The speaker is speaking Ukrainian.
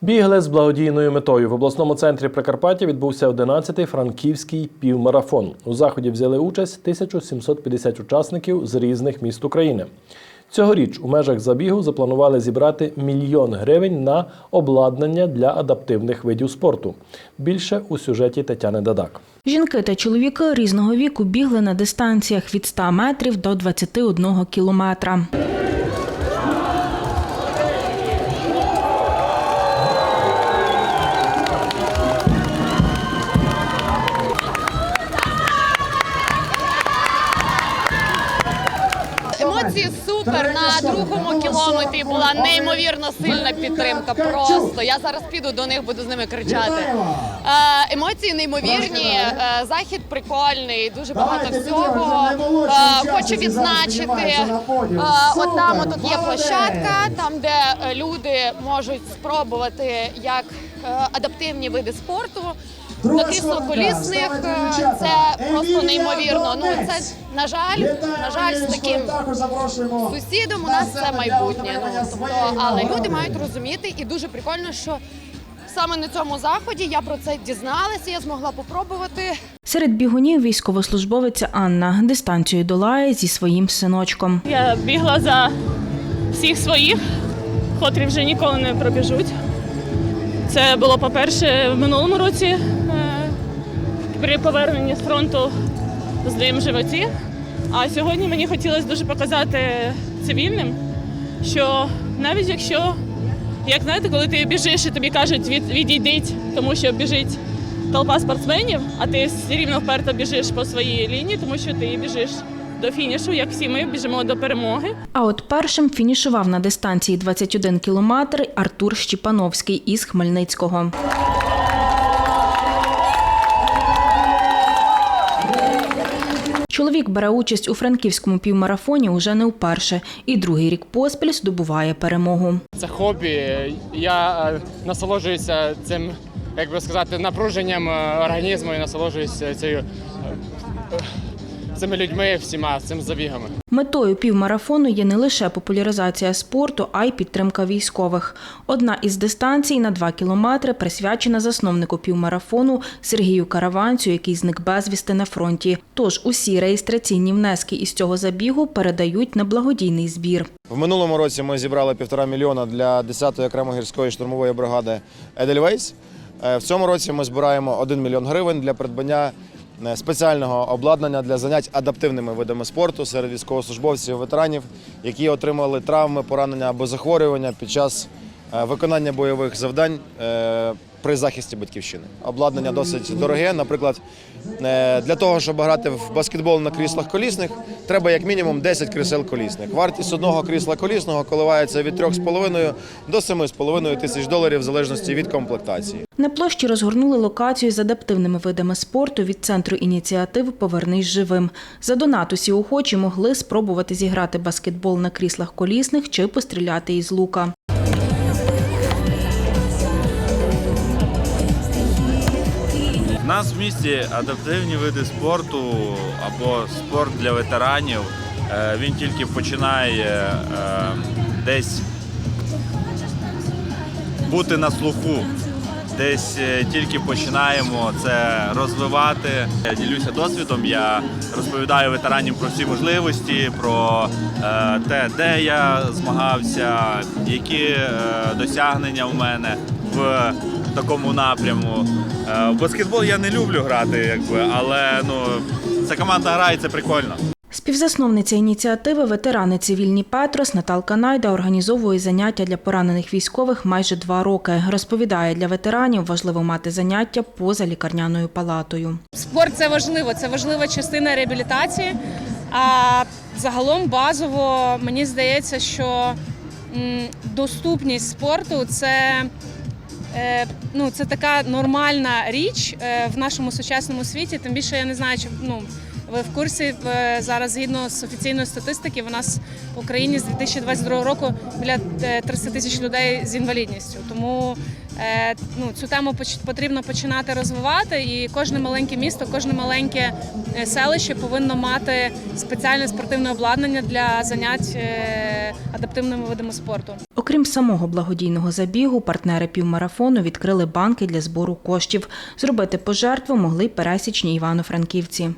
Бігли з благодійною метою. В обласному центрі Прикарпаття відбувся 11-й франківський півмарафон. У заході взяли участь 1750 учасників з різних міст України. Цьогоріч у межах забігу запланували зібрати мільйон гривень на обладнання для адаптивних видів спорту. Більше у сюжеті Тетяни Дадак. Жінки та чоловіки різного віку бігли на дистанціях від 100 метрів до 21 кілометра. Емоції супер на другому кілометрі була неймовірно сильна підтримка. Просто я зараз піду до них, буду з ними кричати. Е, емоції неймовірні, е, захід прикольний, дуже багато всього. Е, хочу відзначити. От там тут є площадка, там де люди можуть спробувати як адаптивні види спорту. На кріслоколісних е, це просто неймовірно. Ну це на жаль, на жаль, з таким сусідом у нас це майбутнє. Ну тобто, але люди мають розуміти, і дуже прикольно, що саме на цьому заході я про це дізналася. Я змогла попробувати. Серед бігунів військовослужбовиця Анна дистанцію долає зі своїм синочком. Я бігла за всіх своїх, котрі вже ніколи не пробіжуть. Це було, по-перше, в минулому році при поверненні з фронту в животі. А сьогодні мені хотілося дуже показати цивільним, що навіть якщо, як знаєте, коли ти біжиш і тобі кажуть від, відійдіть, тому що біжить толпа спортсменів, а ти все рівно вперто біжиш по своїй лінії, тому що ти біжиш до фінішу, як всі ми біжимо до перемоги. А от першим фінішував на дистанції 21 кілометр Артур Щепановський із Хмельницького. Чоловік бере участь у франківському півмарафоні уже не вперше і другий рік поспіль здобуває перемогу. Це хобі. Я е, насолоджуюся цим, як би сказати, напруженням е, організму і насолоджуюся цією, е, цими людьми всіма, цими забігами. Метою півмарафону є не лише популяризація спорту, а й підтримка військових. Одна із дистанцій на 2 кілометри присвячена засновнику півмарафону Сергію Караванцю, який зник безвісти на фронті. Тож усі реєстраційні внески із цього забігу передають на благодійний збір. В минулому році ми зібрали півтора мільйона для 10-ї окремої гірської штурмової бригади Едельвейс. Е, В цьому році ми збираємо 1 мільйон гривень для придбання спеціального обладнання для занять адаптивними видами спорту серед військовослужбовців і ветеранів, які отримали травми, поранення або захворювання під час е, виконання бойових завдань е, при захисті батьківщини. Обладнання досить дороге. Наприклад, е, для того, щоб грати в баскетбол на кріслах колісних, треба як мінімум 10 крісел колісних. Вартість одного крісла колісного коливається від 3,5 до 7,5 тисяч доларів в залежності від комплектації. На площі розгорнули локацію з адаптивними видами спорту від центру ініціативи Повернись живим. За донат усі охочі могли спробувати зіграти баскетбол на кріслах колісних чи постріляти із лука. Нас в місті адаптивні види спорту або спорт для ветеранів. Е, Він тільки починає е, десь бути на слуху. Десь е, тільки починаємо це розвивати. Я ділюся досвідом. Я розповідаю ветеранам про всі можливості, про те, де я змагався, які досягнення в мене в такому напряму. Е, В баскетбол я не люблю грати, якби, але ну ця команда грає, це прикольно. Співзасновниця ініціативи ветерани цивільні Петрос Наталка Найда організовує заняття для поранених військових майже два роки. Розповідає, для ветеранів важливо мати заняття поза лікарняною палатою. Спорт це важливо, це важлива частина реабілітації. А загалом базово мені здається, що доступність спорту це, ну, це така нормальна річ е, в нашому сучасному світі. Тим більше я не знаю, чи ну. Ви в курсі е, зараз згідно з офіційної статистики, в нас в Україні з 2022 року біля е, 30 тисяч людей з інвалідністю. Тому е, ну, цю тему потрібно починати розвивати, і кожне маленьке місто, кожне маленьке е, селище повинно мати спеціальне спортивне обладнання для занять е, адаптивними видами спорту. Окрім самого благодійного забігу, партнери півмарафону відкрили банки для збору коштів. Зробити пожертву могли пересічні івано-франківці.